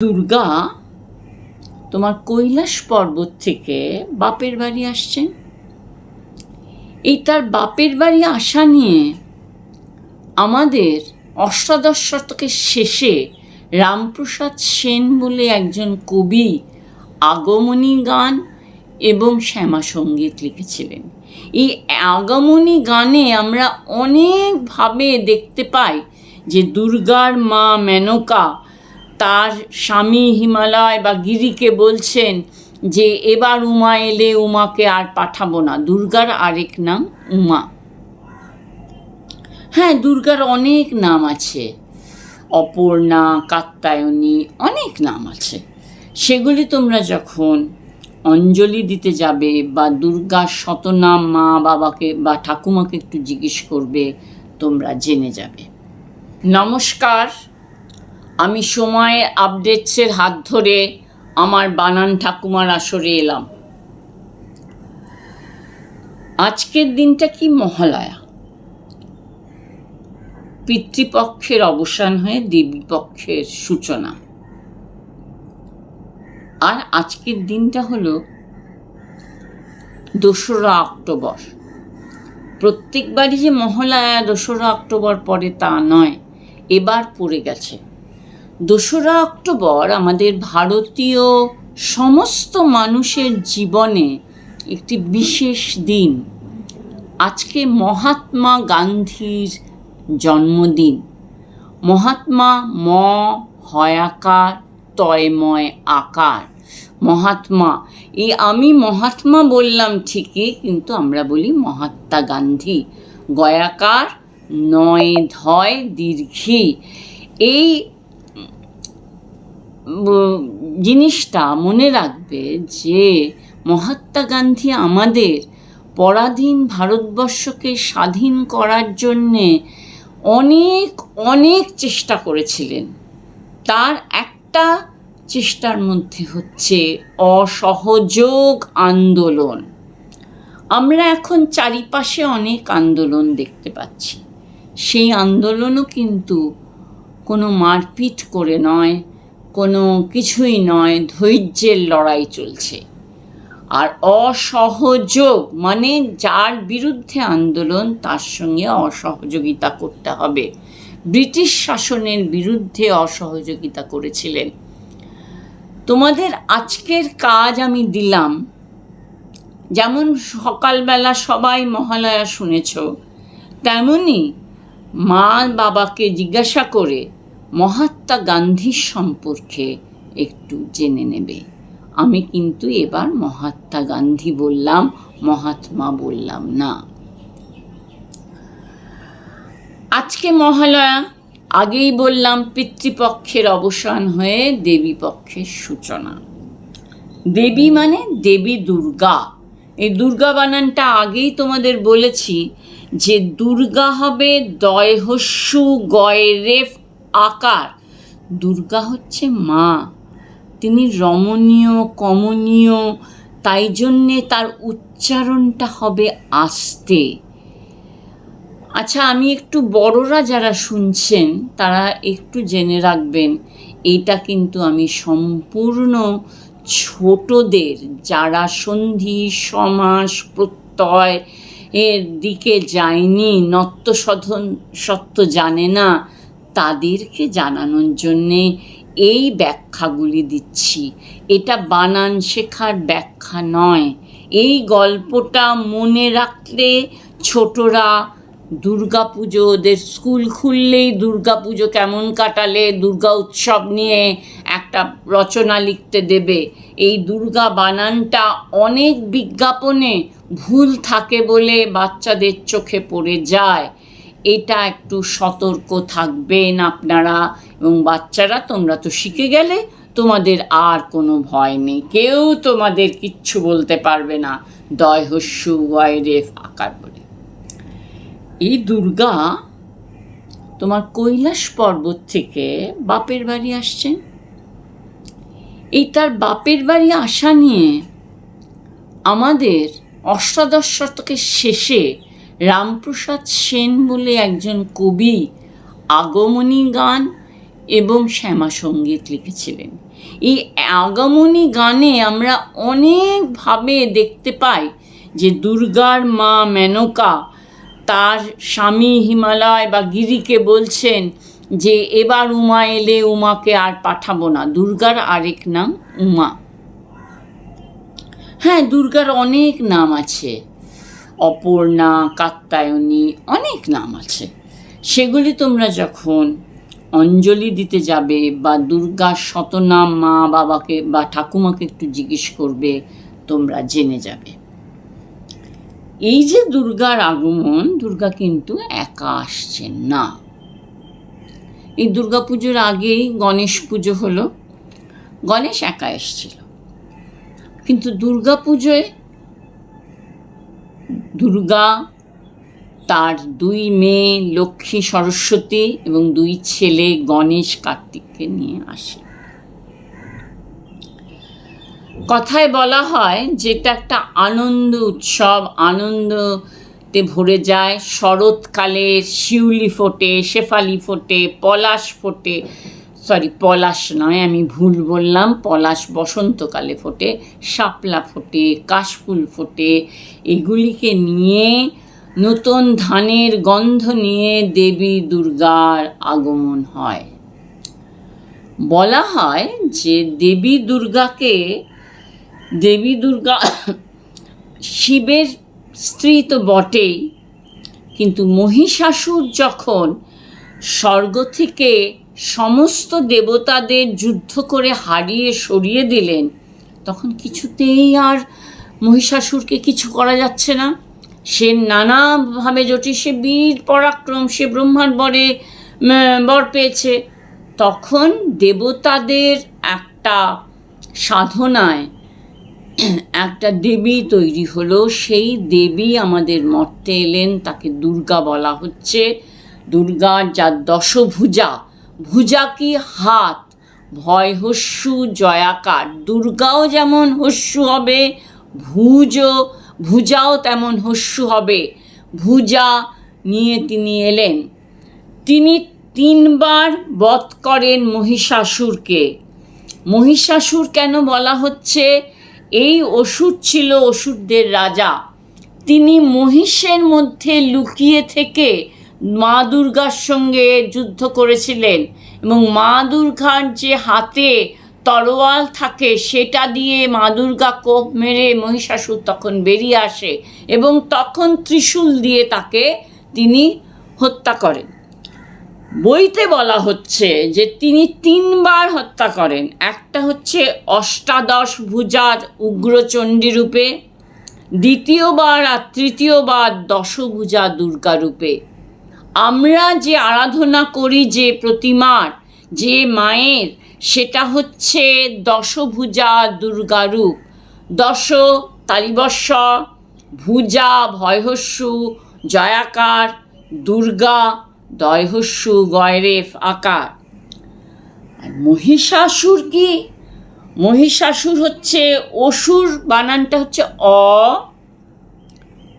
দুর্গা, তোমার কৈলাস পর্বত থেকে বাপের বাড়ি আসছেন এই তার বাপের বাড়ি আসা নিয়ে আমাদের অষ্টাদশ শতকের শেষে রামপ্রসাদ সেন বলে একজন কবি আগমনী গান এবং শ্যামা সংগীত লিখেছিলেন। এই আগমনী গানে আমরা অনেকভাবে দেখতে পাই যে দুর্গার মা মেনকা তার স্বামী হিমালয় বা গিরিকে বলছেন যে, এবার উমা এলে উমাকে আর পাঠাবো না। দুর্গার আরেক নাম উমা। হ্যাঁ দুর্গার অনেক নাম আছে। অপর্ণা কাত্তায়নী অনেক নাম আছে। সেগুলি তোমরা যখন অঞ্জলি দিতে যাবে বা দুর্গার শতনাম মা বাবাকে বা ঠাকুমাকে একটু জিজ্ঞেস করবে, তোমরা জেনে যাবে। নমস্কার। আমি সময় আপডেটসের হাত ধরে আমার বানান ঠাকুমার আসরে এলাম। আজকের দিনটা কি মহালয়া? পিতৃপক্ষের অবসান হয়ে দেবীপক্ষের সূচনা। আর আজকের দিনটা হলো দোসরা অক্টোবর। প্রত্যেকবারই যে মহালয়া দোসরা অক্টোবর পরে তা নয়, এবার পড়ে গেছে। দোসরা অক্টোবর আমাদের ভারতীয় সমস্ত মানুষের জীবনে একটি বিশেষ দিন। আজকে মহাত্মা গান্ধীর জন্মদিন। মহাত্মা ম হয়াকার তয়ময় আকার। মহাত্মা, এই আমি মহাত্মা বললাম ঠিকই, কিন্তু আমরা বলি মহাত্মা গান্ধী। গয়াকার, নয় ধয় দীর্ঘী। এই জিনিসটা মনে রাখবে যে মহাত্মা গান্ধী আমাদের পরাধীন ভারতবর্ষকে স্বাধীন করার জন্যে অনেক অনেক চেষ্টা করেছিলেন। তার একটা চেষ্টার মধ্যে হচ্ছে অসহযোগ আন্দোলন। আমরা এখন চারিপাশে অনেক আন্দোলন দেখতে পাচ্ছি। সেই আন্দোলনও কিন্তু কোনো মারপিট করে নয়। কোনো কিছুই নয়, ধৈর্যের লড়াই চলছে। আর অসহযোগ মানে যার বিরুদ্ধে আন্দোলন, তার সঙ্গে অসহযোগিতা করতে হবে। ব্রিটিশ শাসনের বিরুদ্ধে অসহযোগিতা করেছিলেন। তোমাদের আজকের কাজ আমি দিলাম। যেমন সকালবেলা সবাই মহালয়া শুনেছ, তেমনি মা বাবাকে জিজ্ঞাসা করে মহাত্মা গান্ধীর সম্পর্কে একটু জেনে নেবে। আমি কিন্তু এবার মহাত্মা গান্ধী বললাম, মহাত্মা বললাম না। আজকে মহালয়া, আগেই বললাম পিতৃপক্ষের অবসান হয়ে দেবী পক্ষের সূচনা। দেবী মানে দেবী দুর্গা। এই দুর্গা বানানটা আগেই তোমাদের বলেছি যে দুর্গা হবে দয়হস্যু গয়রেফ আকার। দুর্গা হচ্ছে মা। তিনি রমণীয়, কমনীয়, তাই জন্যে তার উচ্চারণটা হবে আস্তে। আচ্ছা আমি একটু বড়রা যারা শুনছেন, তারা একটু জেনে রাখবেন এটা কিন্তু আমি সম্পূর্ণ ছোটদের, যারা সন্ধি, সমাস, প্রত্যয় এর দিকে যায়নি নত্যশোধন সত্য জানে না তাদেরকে জানানোর জন্যে এই ব্যাখ্যাগুলি দিচ্ছি। এটা বানান শেখার ব্যাখ্যা নয়। এই গল্পটা মনে রাখলে ছোটরা দুর্গা পুজো ওদের স্কুল খুললেই দুর্গা পুজো কেমন কাটালে, দুর্গা উৎসব নিয়ে একটা রচনা লিখতে দেবে। এই দুর্গা বানানটা অনেক বিজ্ঞাপনে ভুল থাকে বলে বাচ্চাদের চোখে পড়ে যায়। এটা একটু সতর্ক থাকবেন আপনারা এবং বাচ্চারা, তোমরা তো শিখে গেলে তোমাদের আর কোনো ভয় নেই। কেউ তোমাদের কিচ্ছু বলতে পারবে না। দয় হস্যু ওয়াইরেফ আকার বলে। এই দুর্গা তোমার কৈলাস পর্বত থেকে বাপের বাড়ি আসছেন এই তার বাপের বাড়ি আসা নিয়ে আমাদের অষ্টাদশ শতকের শেষে রামপ্রসাদ সেন বলে একজন কবি আগমনী গান এবং শ্যামা সংগীত লিখেছিলেন। এই আগমনী গানে আমরা অনেকভাবে দেখতে পাই যে দুর্গার মা মেনকা তার স্বামী হিমালয় বা গিরিকে বলছেন যে, এবার উমা এলে উমাকে আর পাঠাবো না। দুর্গার আরেক নাম উমা। হ্যাঁ দুর্গার অনেক নাম আছে। অপর্ণা কাত্তায়নী অনেক নাম আছে। সেগুলি তোমরা যখন অঞ্জলি দিতে যাবে বা দুর্গার শতনাম মা বাবাকে বা ঠাকুমাকে একটু জিজ্ঞেস করবে, তোমরা জেনে যাবে। এই যে দুর্গার আগমন, দুর্গা কিন্তু একা আসছেন না। এই দুর্গা পুজোর আগেই গণেশ পুজো হলো। গণেশ একা এসেছিল। কিন্তু দুর্গা পুজোয় দুর্গা, তার দুই মেয়ে লক্ষ্মী সরস্বতী এবং দুই ছেলে গণেশ কার্তিককে নিয়ে আসে। কথায় বলা হয়, যেটা একটা আনন্দ উৎসব, আনন্দতে ভরে যায়, শরৎকালে শিউলি ফোটে, শেফালি ফোটে, পলাশ ফোটে সরি পলাশ নয়, আমি ভুল বললাম। পলাশ বসন্তকালে ফোটে, শাপলা ফোটে, কাশফুল ফোটে। এগুলিকে নিয়ে নতুন ধানের গন্ধ নিয়ে দেবী দুর্গার আগমন হয়। বলা হয় যে দেবী দুর্গাকে, দেবী দুর্গা শিবের স্ত্রী তো বটেই, কিন্তু মহিষাসুর যখন স্বর্গ থেকে সমস্ত দেবতাদের যুদ্ধ করে হারিয়ে সরিয়ে দিলেন, তখন কিছুতেই আর মহিষাসুরকে কিছু করা যাচ্ছে না। সে নানাভাবে জটি সে বীর পরাক্রম, সে ব্রহ্মার বরে বর পেয়েছে। তখন দেবতাদের একটা সাধনায় একটা দেবী তৈরি হলো। সেই দেবী আমাদের মর্তে এলেন, তাকে দুর্গা বলা হচ্ছে। দুর্গার যা দশভুজা ভুজা কি হাত, ভয় হস্যু জয়াকার। দুর্গাও যেমন হস্যু হবে, ভুজ, ভুজাও তেমন হস্যু হবে। ভুজা নিয়ে তিনি এলেন। তিনি তিনবার বধ করেন মহিষাসুরকে। মহিষাসুর কেন বলা হচ্ছে? এই অসুর ছিল অসুরদের রাজা। তিনি মহিষের মধ্যে লুকিয়ে থেকে মা দুর্গার সঙ্গে যুদ্ধ করেছিলেন এবং মা দুর্গার যে হাতে তরোয়াল থাকে সেটা দিয়ে মা দুর্গা কোপ মেরে মহিষাসুর তখন বেরিয়ে আসে এবং তখন ত্রিশূল দিয়ে তাকে তিনি হত্যা করেন। বইতে বলা হচ্ছে যে তিনি তিনবার হত্যা করেন। একটা হচ্ছে অষ্টাদশ ভুজার উগ্রচণ্ডী রূপে, দ্বিতীয়বার আর তৃতীয়বার দশভুজা দুর্গা রূপে। আমরা যে আরাধনা করি যে প্রতিমার, যে মায়ের, সেটা হচ্ছে দশভুজা দুর্গারূপ দশ তালিবস্য ভুজা ভয়হস্যু, জয়াকার, দুর্গা দয়হস্যু, গয়রেফ আকার। আর মহিষাসুর কি? মহিষাসুর হচ্ছে অসুর, বানানটা হচ্ছে অ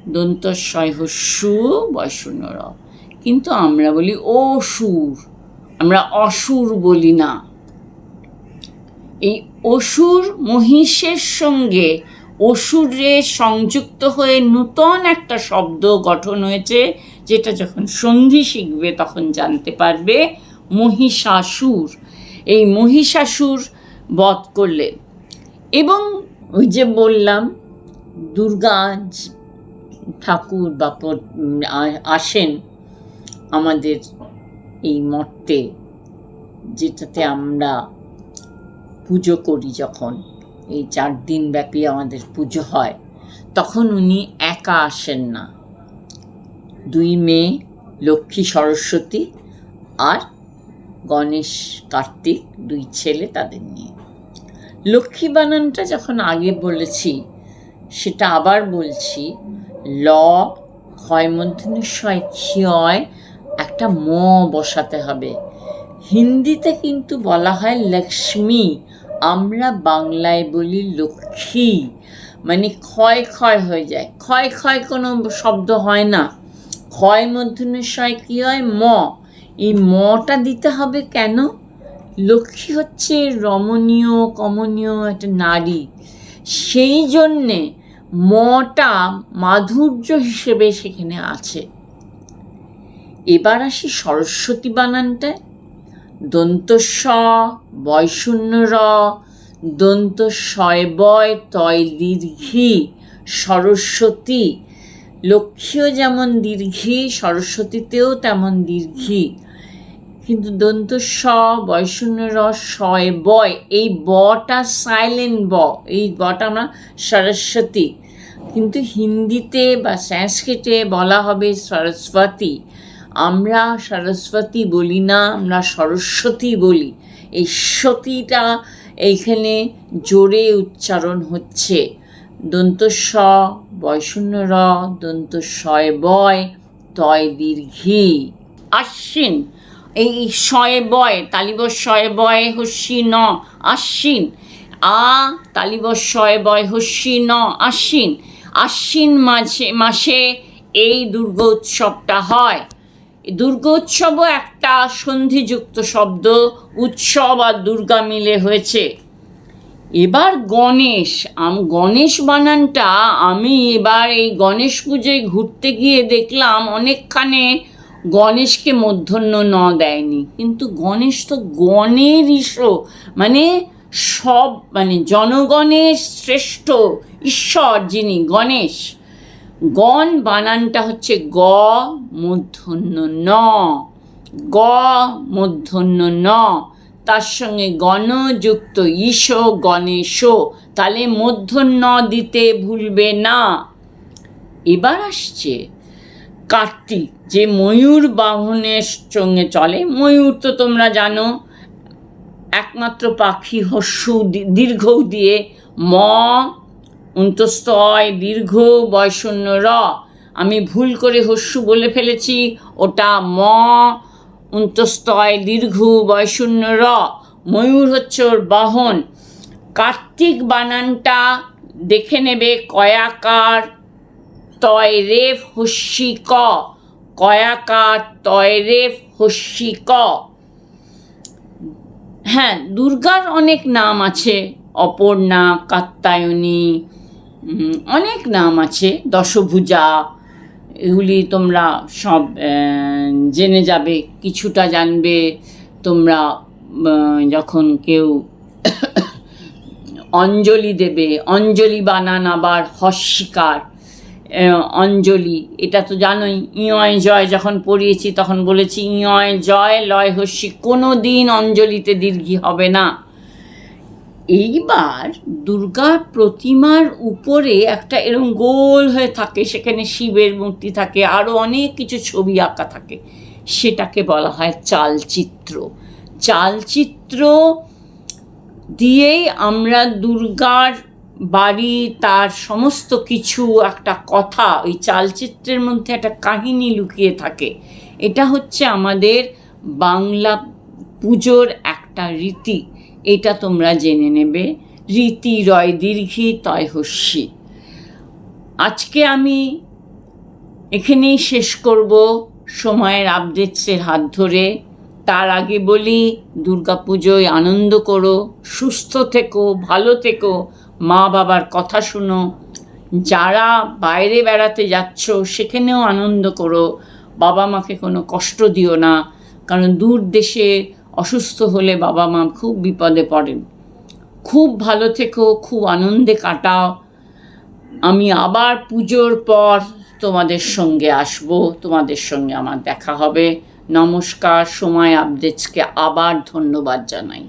দন্তস্বয় হস্যু র কিন্তু আমরা বলি অসুর। আমরা অসুর বলি না। এই অসুর মহিষের সঙ্গে অসুরে সংযুক্ত হয়ে নূতন একটা শব্দ গঠন হয়েছে, যেটা যখন সন্ধি শিখবে তখন জানতে পারবে, মহিষাসুর। এই মহিষাসুর বধ করলেন এবং ওই যে বললাম, দুর্গা ঠাকুর বা আসেন আমাদের এই মর্তে যেটাতে আমরা পুজো করি যখন, এই চার দিন ব্যাপী আমাদের পুজো হয়, তখন উনি একা আসেন না। দুই মেয়ে, লক্ষ্মী সরস্বতী আর গণেশ কার্তিক, দুই ছেলে তাদের নিয়ে। লক্ষ্মী বানানটা যখন আগে বলেছি, সেটা আবার বলছি, ল ক্ষয় মধ্যনিশয় ক্ষয় একটা ম বসাতে হবে। হিন্দিতে কিন্তু বলা হয় লক্ষ্মী, আমরা বাংলায় বলি লক্ষ্মী। মানে ক্ষয় ক্ষয় হয়ে যায়। ক্ষয় ক্ষয় কোনো শব্দ হয় না। ক্ষয় মধ্যনিশয় কী হয়? ম। এই মটা দিতে হবে কেন? লক্ষ্মী হচ্ছে রমণীয়, কমনীয় একটা নারী। সেই জন্যে মটা মাধুর্য হিসেবে সেখানে আছে। এবার আসি সরস্বতী বানানটায়। দন্ত স বয়শূন্য র দন্ত শয় বয় তয় দীর্ঘি সরস্বতী। লক্ষ্মীও যেমন দীর্ঘি, সরস্বতীতেও তেমন দীর্ঘি। কিন্তু দন্ত স বয়শূন্য র শয় বয়, এই বটা সাইলেন্ট ব, এই বটা আমরা সরস্বতী। কিন্তু হিন্দিতে বা সংস্কৃতে বলা হবে সরস্বতী। আমরা সরস্বতী বলি না, আমরা সরস্বতী বলি। এই সতীটা এইখানে জোরে উচ্চারণ হচ্ছে। দন্ত স বয়শূন্য র, দন্ত শয় বয়, তয় দীর্ঘি। আশ্বিন, এই শয়ে বয়, তালিব শয়ে বয় হস্যি ন, আশ্বিন। আ, তালিব শয়ে বয় হস্যি ন, আশ্বিন। আশ্বিন মাঝে, মাসে এই দুর্গোৎসবটা হয়। দুর্গোৎসবও একটা সন্ধিযুক্ত শব্দ, উৎসব আর দুর্গা মিলে হয়েছে। এবার গণেশ, আম গণেশ বানানটা আমি এবার এই গণেশ পুজোয় ঘুরতে গিয়ে দেখলাম অনেকখানে গণেশকে মধ্যন্য ন দেয়নি। কিন্তু গণেশ তো গণের ইস্যু মানে সব মানে জনগণের শ্রেষ্ঠ ঈশ্বর যিনি গণেশ। গণ বানানটা হচ্ছে গ মূর্ধন্য ন। গ মূর্ধন্য ন। তার সঙ্গে গণযুক্ত ঈশ গণেশ। তাহলে মূর্ধন্য দিতে ভুলবে না। এবার আসছে কার্তিক, যে ময়ূর বাহনের সঙ্গে চলে। ময়ূর তো তোমরা জানো, একমাত্র পাখি হস্যু দীর্ঘ দিয়ে ম অন্তস্তয় দীর্ঘ বয়শূন্য র। আমি ভুল করে হস্যু বলে ফেলেছি, ওটা ম। অন্তস্তয় দীর্ঘ বয়শূন্য র। ময়ূর হচ্ছে ওর বাহন। কার্তিক বানানটা দেখে নেবে কয়াকার তয় রেফ হস্যি ক। কয়াকার তয় রেফ হস্যি ক। হ্যাঁ দুর্গার অনেক নাম আছে। অপর্ণা কাত্তায়নী অনেক নাম আছে। দশভুজা, এগুলি তোমরা সব জেনে যাবে, কিছুটা জানবে। তোমরা যখন কেউ অঞ্জলি দেবে, অঞ্জলি বানান আবার হস্যিকার অঞ্জলি, এটা তো জানোই ইয় জয় যখন পড়িয়েছি তখন বলেছি ইয় জয় লয় হস্যি কোনো দিন অঞ্জলিতে দীর্ঘি হবে না। এইবার দুর্গা প্রতিমার উপরে একটা এরম গোল হয়ে থাকে, সেখানে শিবের মূর্তি থাকে আরও অনেক কিছু ছবি আঁকা থাকে। সেটাকে বলা হয় চালচিত্র। চালচিত্র দিয়েই আমরা দুর্গার বাড়ি, তার সমস্ত কিছু, একটা কথা, ওই চালচিত্রের মধ্যে একটা কাহিনী লুকিয়ে থাকে। এটা হচ্ছে আমাদের বাংলা পুজোর একটা রীতি। এটা তোমরা জেনে নেবে। রীতি রয় দীর্ঘি তয় হস্যি। আজকে আমি এখানেই শেষ করব সময়ের আপডেটসের হাত ধরে। তার আগে বলি, দুর্গাপুজোয় আনন্দ করো, সুস্থ থেকো, ভালো থেকো, মা বাবার কথা শুনো। যারা বাইরে বেড়াতে যাচ্ছ, সেখানেও আনন্দ করো। বাবা মাকে কোনো কষ্ট দিও না, কারণ দূর দেশে অসুস্থ হলে বাবা মা খুব বিপদে পড়েন। খুব ভালো থেকো, খুব আনন্দে কাটাও। আমি আবার পুজোর পর তোমাদের সঙ্গে আসব, তোমাদের সঙ্গে আমার দেখা হবে। নমস্কার, সময় আপডেটসকে আবার ধন্যবাদ জানাই।